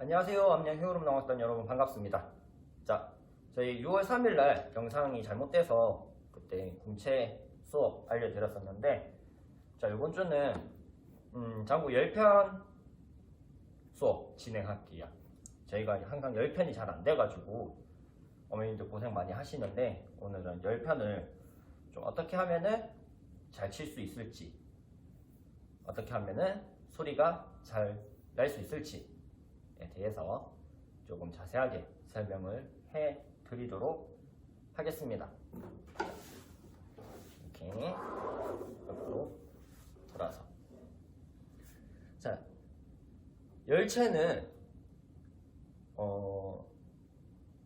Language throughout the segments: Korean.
안녕하세요. 암양 히어로 나왔던 여러분 반갑습니다. 자, 저희 6월 3일 날 영상이 잘못돼서 그때 공채 수업 알려드렸었는데 자, 이번 주는 음, 장구 10편 수업 진행할게요. 저희가 항상 10편이 잘 안 돼가지고 어머님들 고생 많이 하시는데 오늘은 10편을 좀 어떻게 하면은 잘 칠 수 있을지 어떻게 하면은 소리가 잘 날 수 있을지에 대해서 조금 자세하게 설명을 해 드리도록 하겠습니다. 이렇게 옆으로 돌아서 자 열체는 어,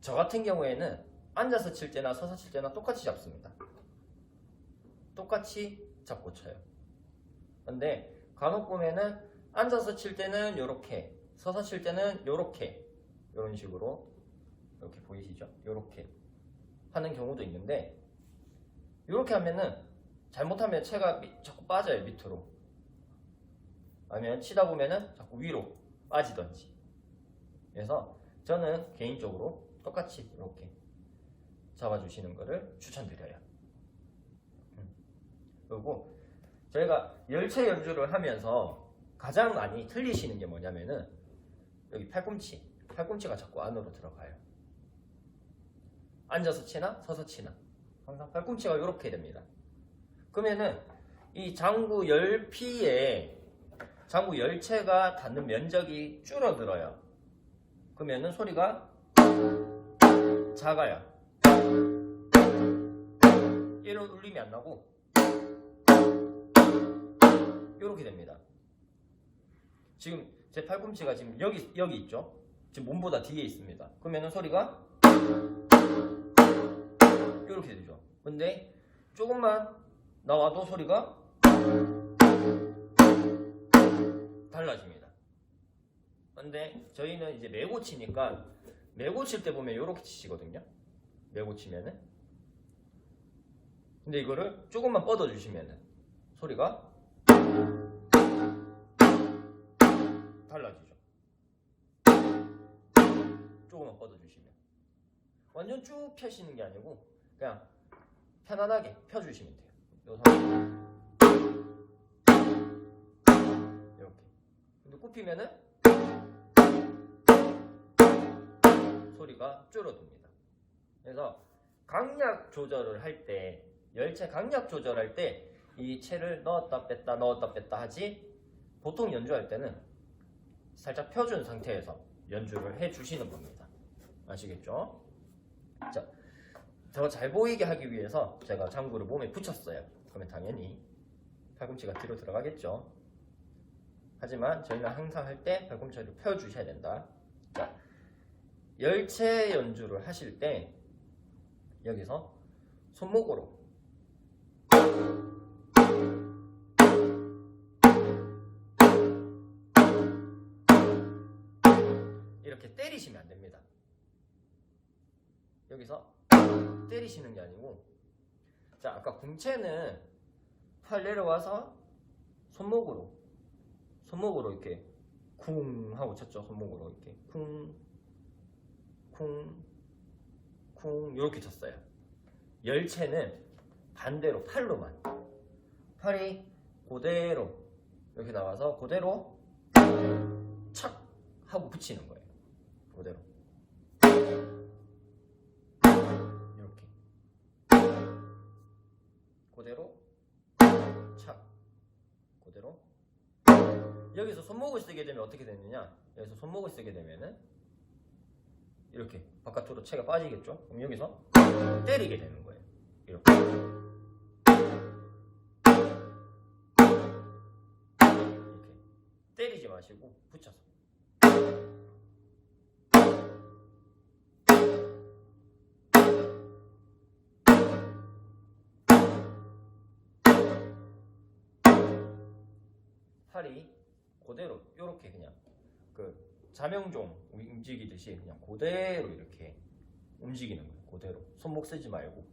저 같은 경우에는 앉아서 칠 때나 서서 칠 때나 똑같이 잡습니다. 똑같이 잡고 쳐요. 근데 간혹 보면은 앉아서 칠 때는 요렇게, 서서 칠 때는 요렇게, 요런 식으로 이렇게 보이시죠? 요렇게 하는 경우도 있는데 요렇게 하면은 잘못하면 채가 미- 자꾸 빠져요 밑으로 아니면 치다 보면은 자꾸 위로 빠지던지 그래서 저는 개인적으로 똑같이 이렇게 잡아주시는 것을 추천드려요. 음. 그리고 저희가 열체 연주를 하면서 가장 많이 틀리시는 게 뭐냐면은 여기 팔꿈치, 팔꿈치가 자꾸 안으로 들어가요. 앉아서 치나 서서 치나 항상 팔꿈치가 이렇게 됩니다. 그러면은 이 장구 열피에 장구 열체가 닿는 면적이 줄어들어요. 그러면은 소리가 작아요. 이런 울림이 안 나고 이렇게 됩니다. 지금 제 팔꿈치가 지금 여기 여기 있죠? 지금 몸보다 뒤에 있습니다. 그러면은 소리가 이렇게 되죠. 근데 조금만 나와도 소리가 달라집니다. 근데 저희는 이제 메고 치니까 메고 칠 때 보면 이렇게 치시거든요. 메고 치면은. 근데 이거를 조금만 뻗어 주시면은 소리가 달라지죠. 조금만 뻗어 주시면. 완전 쭉 펴시는 게 아니고 그냥 편안하게 펴 주시면 돼요. 요 상태. 이렇게. 근데 굽히면은 소리가 줄어듭니다. 그래서 강약 조절을 할 때, 열체 강약 조절할 때 이 채를 넣었다 뺐다 넣었다 뺐다 하지 보통 연주할 때는 살짝 펴준 상태에서 연주를 해 주시는 겁니다. 아시겠죠? 자, 더 잘 보이게 하기 위해서 제가 장구를 몸에 붙였어요. 그러면 당연히 팔꿈치가 뒤로 들어가겠죠. 하지만 저희는 항상 할 때 팔꿈치를 펴 주셔야 된다. 자, 열체 연주를 하실 때 여기서 손목으로 이렇게 때리시면 안 됩니다. 여기서 때리시는 게 아니고 자 아까 궁채는 팔 내려와서 손목으로 손목으로 이렇게 쿵 하고 쳤죠 손목으로 이렇게 쿵 쿵, 쿵 이렇게 쳤어요. 열체는 반대로 팔로만 팔이 그대로 이렇게 나와서 그대로 착 하고 붙이는 거예요. 그대로. 이렇게. 그대로. 착 그대로. 여기서 손목을 쓰게 되면 어떻게 되느냐? 여기서 손목을 쓰게 되면은 이렇게 바깥으로 채가 빠지겠죠? 그럼 여기서 때리게 되는 거예요. 이렇게. 때리지 마시고 붙여서 팔이 그대로 이렇게 그냥 그 자명종 움직이듯이 그냥 그대로 이렇게 움직이는 거예요. 그대로 손목 쓰지 말고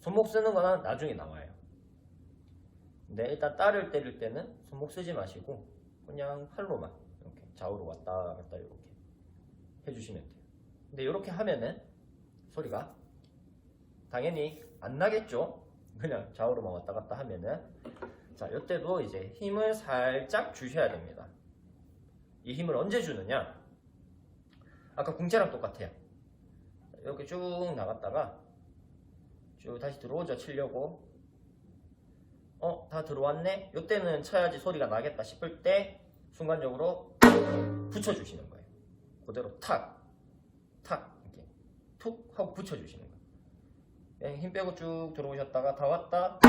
손목 쓰는 거는 나중에 나와요. 근데 일단 딸을 때릴 때는 손목 쓰지 마시고 그냥 팔로만 이렇게 좌우로 왔다 갔다 이렇게 해주시면 돼요. 근데 이렇게 하면은 소리가 당연히 안 나겠죠. 그냥 좌우로만 왔다 갔다 하면은 자 이때도 이제 힘을 살짝 주셔야 됩니다. 이 힘을 언제 주느냐? 아까 궁체랑 똑같아요. 이렇게 쭉 나갔다가 쭉 다시 들어오죠 치려고 어 다 들어왔네 이때는 쳐야지 소리가 나겠다 싶을 때 순간적으로 붙여주시는 거예요 그대로 탁 탁 이렇게 툭 하고 붙여주시는 거예요 예, 힘 빼고 쭉 들어오셨다가 다 왔다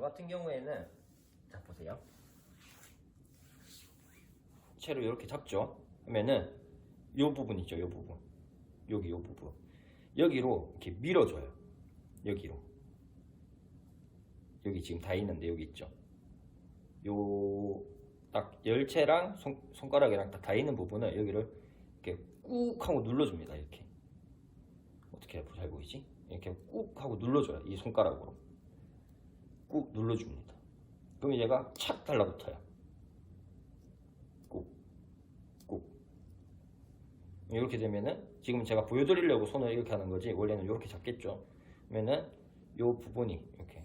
저 같은 경우에는 자 보세요. 채로 이렇게 잡죠? 그러면은 요 부분 있죠 요 부분. 여기 요 부분. 여기로 이렇게 밀어줘요. 여기로. 여기 지금 다 있는데 여기 있죠? 요 딱 열채랑 손, 손가락이랑 딱 다 있는 부분을 여기를 이렇게 꾹 하고 눌러줍니다 이렇게. 어떻게 잘 보이지? 이렇게 꾹 하고 눌러줘요 이 손가락으로 꾹 눌러줍니다. 그럼 얘가 착 달라붙어요. 꾹 꾹. 이렇게 되면은 지금 제가 보여드리려고 손을 이렇게 하는 거지 원래는 이렇게 잡겠죠? 그러면은 요 부분이 이렇게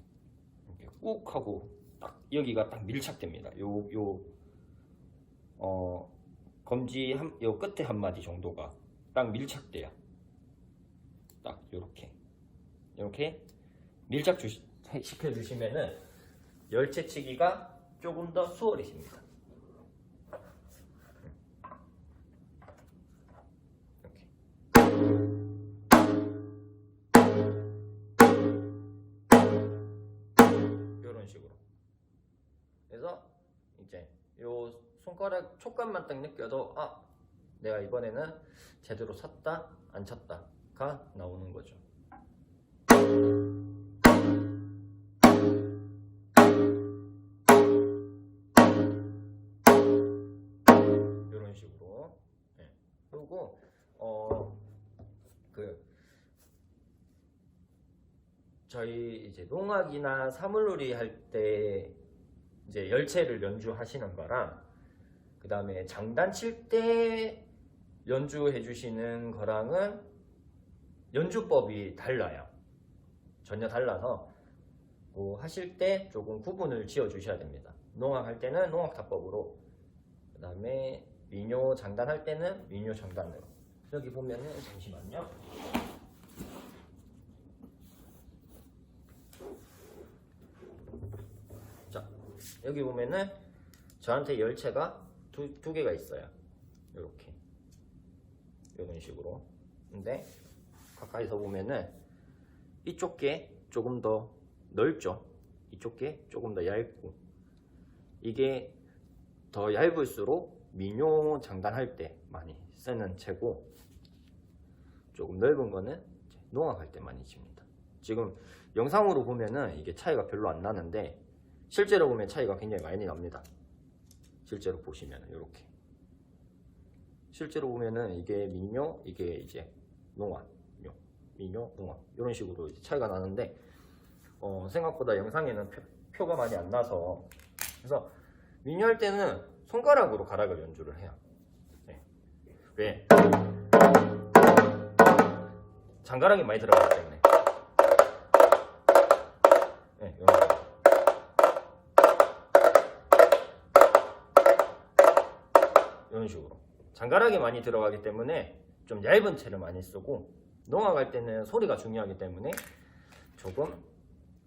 이렇게 꾹 하고 딱 여기가 딱 밀착됩니다. 요 요 어, 검지 한, 요 끝에 한 마디 정도가 딱 밀착돼요. 딱 요렇게. 이렇게 밀착 주시, 시켜주시면은 열채치기가 조금 더 수월해집니다. 이런 식으로. 그래서 이제 요 손가락 촉감만 딱 느껴도 아 내가 이번에는 제대로 쳤다 안 쳤다가 나오는 거죠. 저희 이제 농악이나 사물놀이 할 때 이제 열체를 연주하시는 거랑 그 다음에 장단 칠 때 연주해 주시는 거랑은 연주법이 달라요. 전혀 달라서 뭐 하실 때 조금 구분을 지어 주셔야 됩니다. 농악 할 때는 농악 타법으로 그 다음에 민요 장단 할 때는 민요 장단으로 여기 보면은 잠시만요. 자 여기 보면은 저한테 열체가 두, 두 개가 있어요. 이렇게 이런 식으로. 근데 가까이서 보면은 이쪽 게 조금 더 넓죠. 이쪽 게 조금 더 얇고 이게 더 얇을수록 민요 장단할 때 많이 쓰는 채고 조금 넓은 거는 농악할 때 많이 칩니다. 지금 영상으로 보면은 이게 차이가 별로 안 나는데 실제로 보면 차이가 굉장히 많이 납니다. 실제로 보시면은 이렇게 실제로 보면은 이게 민요 이게 이제 농악 요 민요 농악 이런 식으로 차이가 나는데 어, 생각보다 영상에는 표, 가 많이 안 나서 그래서 민요 할 때는 손가락으로 가락을 연주를 해요. 네. 왜? 장가락이 많이 들어가기 때문에. 이런 식으로. 장가락이 많이 들어가기 때문에 좀 얇은 채를 많이 쓰고 농악할 때는 소리가 중요하기 때문에 조금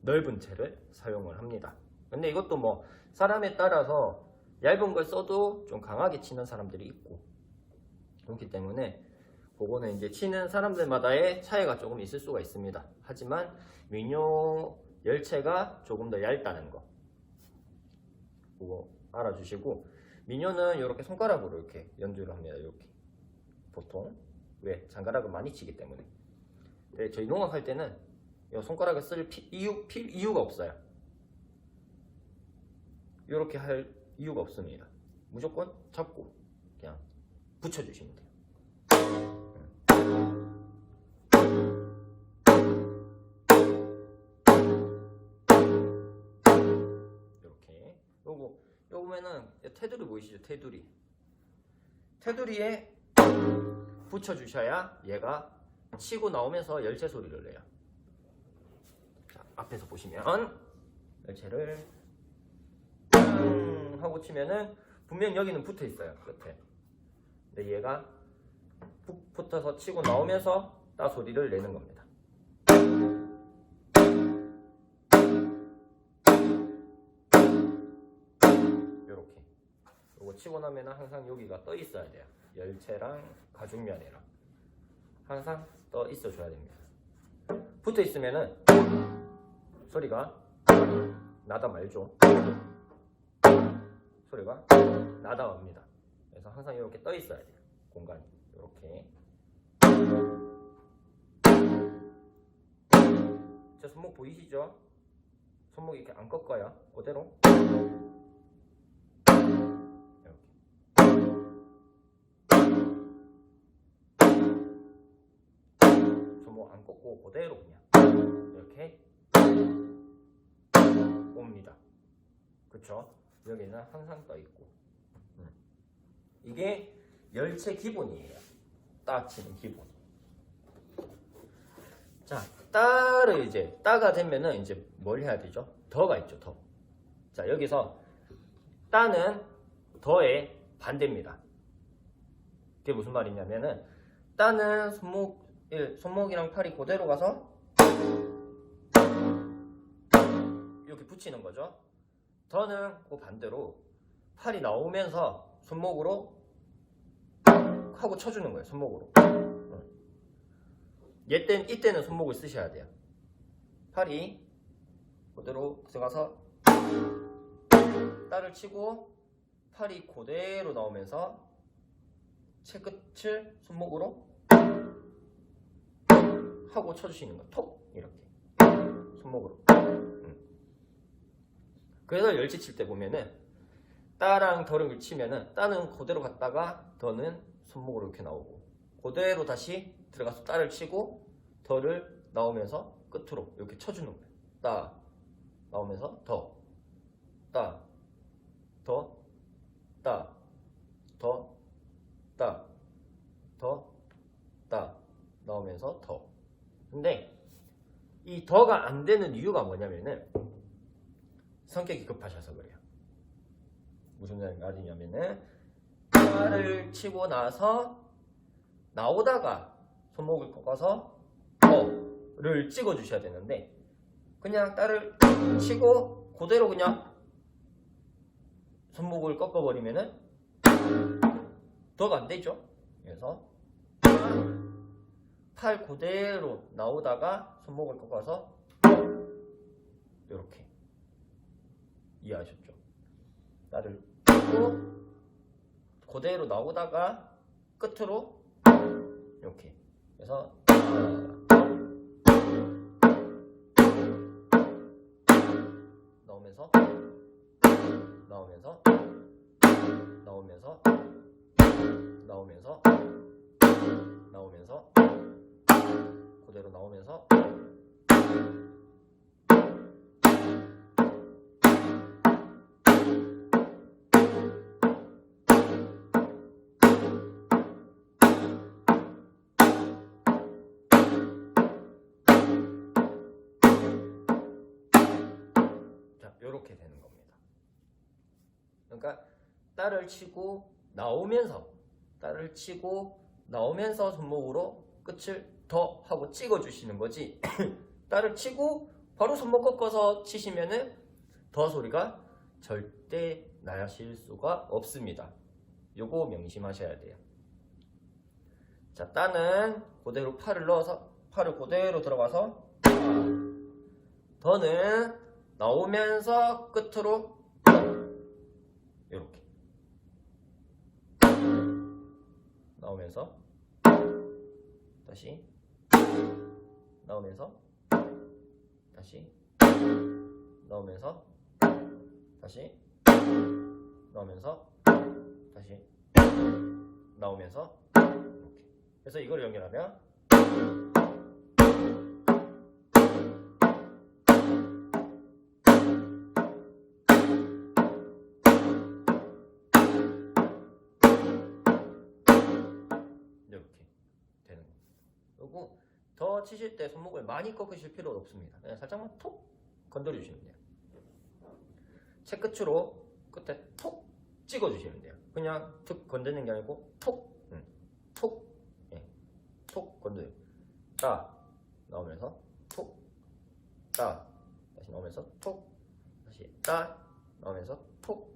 넓은 채를 사용을 합니다. 근데 이것도 뭐 사람에 따라서 얇은 걸 써도 좀 강하게 치는 사람들이 있고 그렇기 때문에 그거는 이제 치는 사람들마다의 차이가 조금 있을 수가 있습니다. 하지만 민요 열체가 조금 더 얇다는 거 그거 알아주시고 민요는 이렇게 손가락으로 이렇게 연주를 합니다. 이렇게 보통 왜 장가락을 많이 치기 때문에. 근데 저희 농악 할 때는 이 손가락을 쓸 피, 이유, 필 이유가 없어요. 이렇게 할 이유가 없습니다. 무조건 잡고 그냥 붙여주시면 돼요. 음. 이렇게 요거 요거면은 테두리 보이시죠? 테두리. 테두리에 붙여 주셔야 얘가 치고 나오면서 열체 소리를 내요. 자, 앞에서 보시면 열체를 음 하고 치면은 분명 여기는 붙어 있어요. 끝에. 근데 얘가 푹 붙어서 치고 나오면서 따 소리를 내는 겁니다. 치고 나면은 항상 여기가 떠 있어야 돼요. 열체랑 가죽면이랑 항상 떠 있어 줘야 됩니다. 붙어 있으면은 소리가 나다 말죠. 소리가 나다 맙니다. 그래서 항상 이렇게 떠 있어야 돼요. 공간이 이렇게. 제 손목 보이시죠? 손목 이렇게 안 꺾어요. 그대로. 안 꺾고 그대로 그냥 이렇게 옵니다. 그쵸? 여기는 항상 떠 있고. 음. 이게 열체 기본이에요. 따 치는 기본. 자, 따를 이제 따가 되면은 이제 뭘 해야 되죠? 더가 있죠, 더. 자, 여기서 따는 더의 반대입니다. 그게 무슨 말이냐면은 따는 손목 예, 손목이랑 팔이 그대로 가서 이렇게 붙이는 거죠. 더는 그 반대로 팔이 나오면서 손목으로 하고 쳐주는 거예요. 손목으로. 어. 얘때 이때는 손목을 쓰셔야 돼요. 팔이 그대로 들어가서 따를 치고 팔이 그대로 나오면서 채 끝을 손목으로 하고 쳐주시는 거. 톡 이렇게 손목으로. 음. 그래서 열치 칠때 보면은 따랑 덜을 치면은 따는 그대로 갔다가 더는 손목으로 이렇게 나오고 그대로 다시 들어가서 따를 치고 덜을 나오면서 끝으로 이렇게 쳐주는 거예요. 따 나오면서 더, 따, 더, 따, 더, 따, 더, 따 나오면서 더. 근데 이 더가 안 되는 이유가 뭐냐면은 성격이 급하셔서 그래요. 무슨 말이냐면은 따를 치고 나서 나오다가 손목을 꺾어서 더를 찍어 주셔야 되는데 그냥 따를 치고 그대로 그냥 손목을 꺾어 버리면은 더가 안 되죠. 그래서 팔 그대로 나오다가 손목을 꺾어서 이렇게 이해하셨죠? 나를 치고 그대로 나오다가 끝으로 이렇게 그래서 나오면서 나오면서 나오면서 자, 요렇게 되는 겁니다. 그러니까 따를 치고 나오면서 따를 치고 나오면서 손목으로 끝을 더 하고 찍어 주시는 거지. 따를 치고 바로 손목 꺾어서 치시면은 더 소리가 절대 나실 수가 없습니다. 요거 명심하셔야 돼요. 자, 따는 그대로 팔을 넣어서 팔을 그대로 들어가서 더는 나오면서 끝으로 이렇게 나오면서 다시 나오면서 다시 나오면서 다시 나오면서 다시 나오면서 이렇게. 그래서 이걸 연결하면 더 치실 때 손목을 많이 꺾으실 필요는 없습니다. 그냥 살짝만 톡 건드려 주시면 돼요. 채 끝으로 끝에 톡 찍어 주시면 돼요. 그냥 툭 건드는 게 아니고 톡, 응. 톡, 예. 톡 건드려. 딱 나오면서 톡, 딱 다시 나오면서 톡, 다시 딱 나오면서 톡,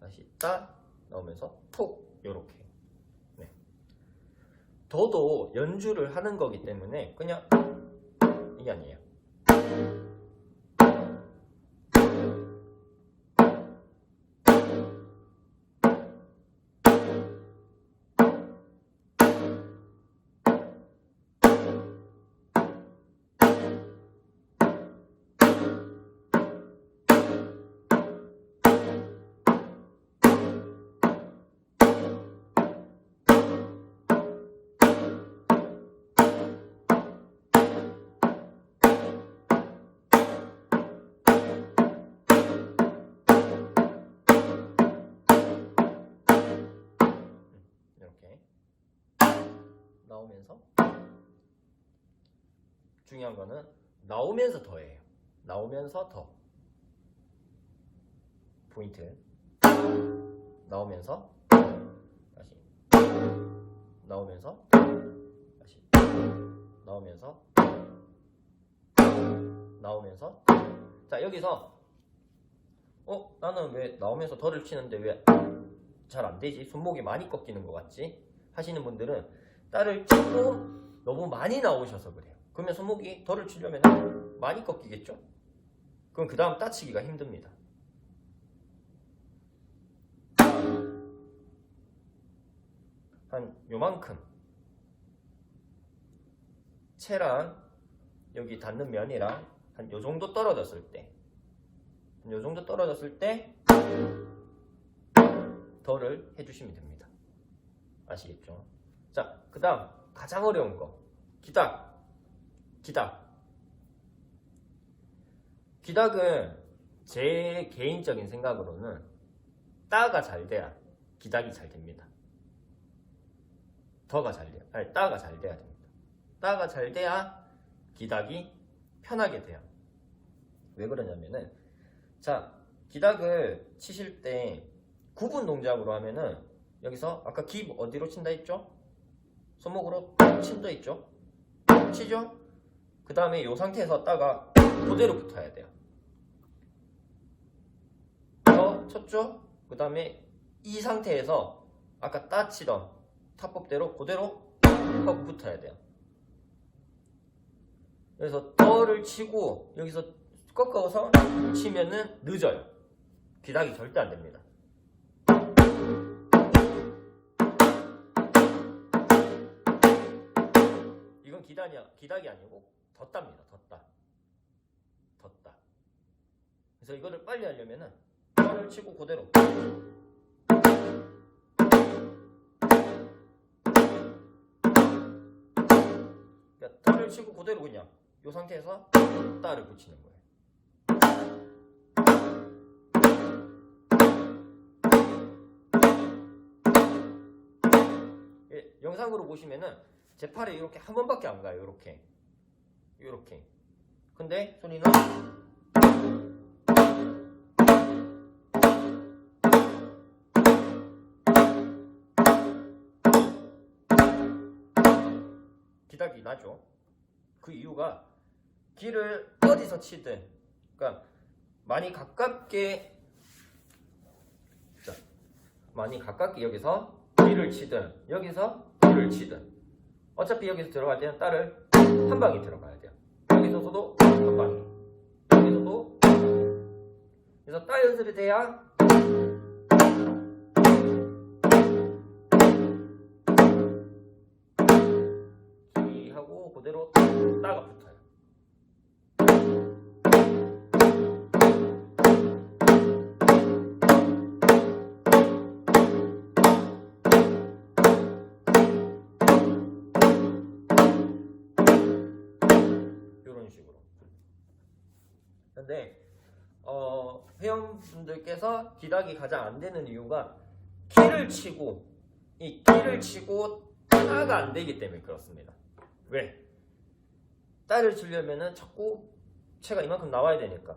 다시 딱 나오면서 톡 요렇게. 네. 더도 연주를 하는 거기 때문에 그냥 이게 아니에요. 이렇게 나오면서 중요한 거는 나오면서 더예요. 나오면서 더. 포인트. 나오면서 다시. 나오면서 다시. 나오면서 나오면서 자 여기서 어? 나는 왜 나오면서 더를 치는데 왜 잘 안 되지. 손목이 많이 꺾이는 것 같지? 하시는 분들은 딸을 치고 너무 많이 나오셔서 그래요. 그러면 손목이 덜을 치려면 많이 꺾이겠죠? 그럼 그 다음 따치기가 힘듭니다. 한 요만큼. 채랑 여기 닿는 면이랑 한 요 정도 떨어졌을 때, 한요 정도 떨어졌을 때 덜을 해주시면 됩니다. 아시겠죠? 자, 그 다음 가장 어려운 거 기닥, 기닥. 기닥은 제 개인적인 생각으로는 따가 잘 돼야 기닥이 잘 됩니다. 더가 잘 돼야, 아니 따가 잘 돼야 됩니다. 따가 잘 돼야 기닥이 편하게 돼요. 왜 그러냐면은 자 기닥을 치실 때 구분 동작으로 하면은 여기서 아까 기 어디로 친다 했죠? 손목으로 친다 했죠? 치죠? 그 다음에 이 상태에서 따가 그대로 붙어야 돼요. 더 쳤죠? 그 다음에 이 상태에서 아까 따 치던 타법대로 그대로 하고 붙어야 돼요. 그래서 더를 치고 여기서 꺾어서 치면은 늦어요. 기닥이 절대 안 됩니다. 기닥이, 기닥이 아니고 덧답니다. 덧답. 덧답. 그래서 이거를 빨리 하려면은 더를 치고 그대로 그러니까 덜을 치고 그대로 그냥 이 상태에서 따를 붙이는 거예요. 예, 영상으로 보시면은 제 팔에 이렇게 한 번밖에 안 가요. 이렇게, 이렇게. 근데 소리는 기닥이 나죠. 그 이유가 길을 어디서 치든, 그러니까 많이 가깝게, 자, 많이 가깝게 여기서 길을 치든, 여기서 길을 치든, 어차피 여기서 들어갈 때는 딸을 한 방이 들어가야 돼요. 여기서도 한 방이, 여기서도 한 방이. 그래서 딸 연습이 돼야 기하고 그대로 따가 붙어 근데 어, 회원분들께서 기락이 가장 안 되는 이유가 키를 치고 이 키를 치고 따가 안 되기 때문에 그렇습니다. 왜? 따를 치려면은 자꾸 채가 이만큼 나와야 되니까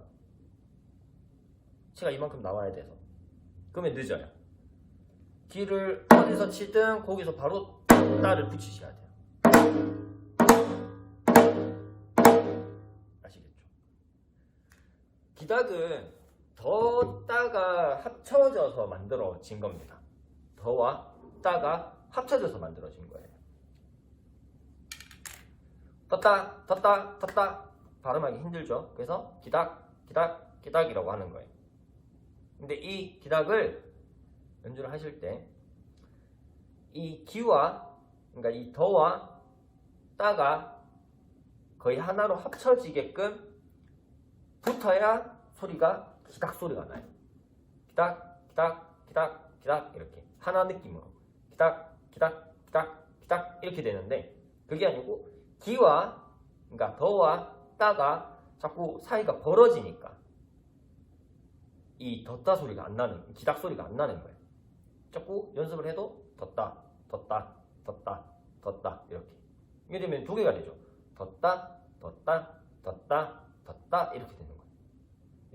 채가 이만큼 나와야 돼서 그러면 늦어요. 기를 어디서 치든 거기서 바로 따를 붙이셔야 돼요. 기닥은 더 따가 합쳐져서 만들어진 겁니다. 더와 따가 합쳐져서 만들어진 거예요. 덧다, 덧다, 덧다 발음하기 힘들죠. 그래서 기닥, 기닥, 기닥이라고 하는 거예요. 근데 이 기닥을 연주를 하실 때 이 기와 그러니까 이 더와 따가 거의 하나로 합쳐지게끔 붙어야 소리가 기닥 소리가 나요. 기닥, 기닥, 기닥, 기닥 이렇게 하나 느낌으로 기닥, 기닥, 기닥, 기닥 이렇게 되는데 그게 아니고 기와 그러니까 더와 따가 자꾸 사이가 벌어지니까 이 덧다 소리가 안 나는 기닥 소리가 안 나는 거예요. 자꾸 연습을 해도 덧다, 덧다, 덧다, 덧다 이렇게 이게 되면 두 개가 되죠. 덧다, 덧다, 덧다, 덧다 이렇게 되는 거예요.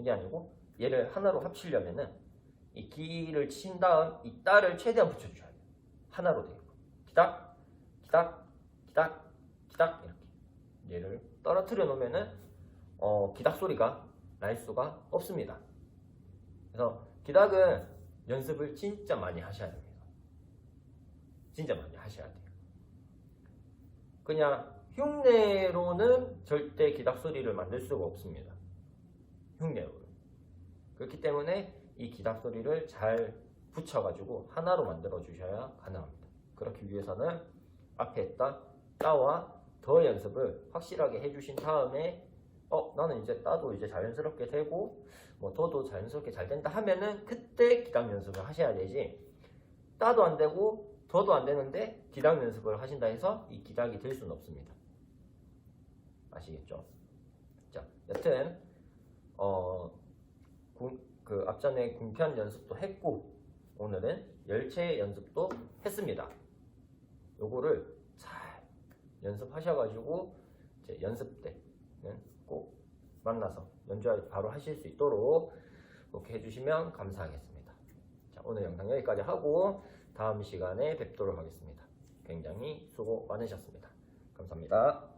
이게 아니고 얘를 하나로 합치려면은 이 기를 친 다음 이 따를 최대한 붙여주셔야 돼요. 하나로 돼요. 기닥, 기닥, 기닥, 기닥 이렇게 얘를 떨어뜨려 놓으면은 어, 기닥 소리가 날 수가 없습니다. 그래서 기닥은 연습을 진짜 많이 하셔야 됩니다. 진짜 많이 하셔야 돼요. 그냥 흉내로는 절대 기닥 소리를 만들 수가 없습니다. 흉내로는. 그렇기 때문에 이 기닥 소리를 잘 붙여가지고 하나로 만들어 주셔야 가능합니다. 그렇기 위해서는 앞에 했던 따와 더 연습을 확실하게 해주신 다음에 어 나는 이제 따도 이제 자연스럽게 되고 뭐 더도 자연스럽게 잘 된다 하면은 그때 기당 연습을 하셔야 되지 따도 안 되고 더도 안 되는데 기당 연습을 하신다 해서 이 기당이 될 수는 없습니다. 아시겠죠? 자, 여튼 어, 군- 그 앞전에 궁편 연습도 했고 오늘은 열체 연습도 했습니다. 요거를 잘 연습하셔가지고 이제 연습 때는 꼭 만나서 연주 바로 하실 수 있도록 그렇게 해주시면 감사하겠습니다. 자, 오늘 영상 여기까지 하고 다음 시간에 뵙도록 하겠습니다. 굉장히 수고 많으셨습니다. 감사합니다.